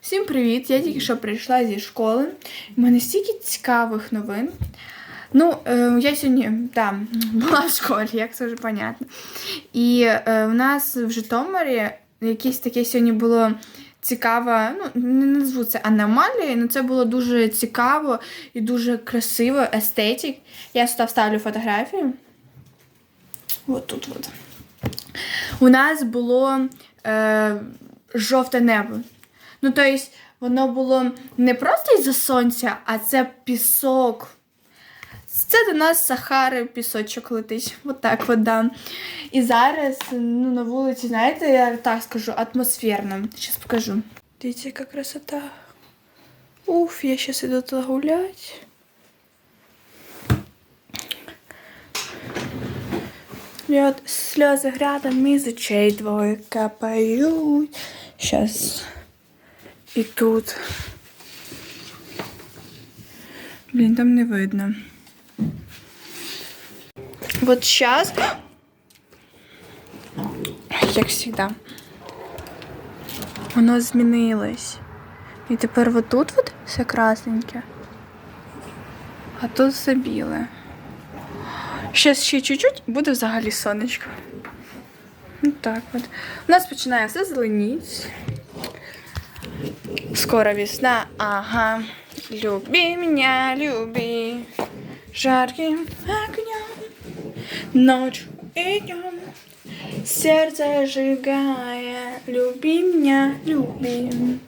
Всім привіт! Я тільки що прийшла зі школи. У мене стільки цікавих новин. Ну, е, я сьогодні там була в школі, як це вже понятно. І е, у нас в Житомирі якесь таке сьогодні було цікаве, ну, не назву це аномалією, але це було дуже цікаво і дуже красиво, естетик. Я сюди вставлю фотографію. От тут от. У нас було е, жовте небо. Ну, тобто, воно було не просто із-за сонця, а це пісок. Це до нас Сахари пісочок летить. От так от, да. І зараз ну, на вулиці, знаєте, я так скажу, атмосферно. Зараз покажу. Дивіться, яка красота. Уф, я зараз іду туди гулять. Лед, сльози грядом із очей двоє капають. Щас. І тут. Блін, там не видно. Вот сейчас, як завжди, воно змінилось. І тепер вот тут вот все красненьке, а тут все біле. Щас ще чуть-чуть буде взагалі сонечко. Ну так от. У нас починає все зеленіть. Скоро весна, ага. Люби меня, люби. Жарким огнем. Ночью и днем. Сердце сжигая. Люби меня, люби.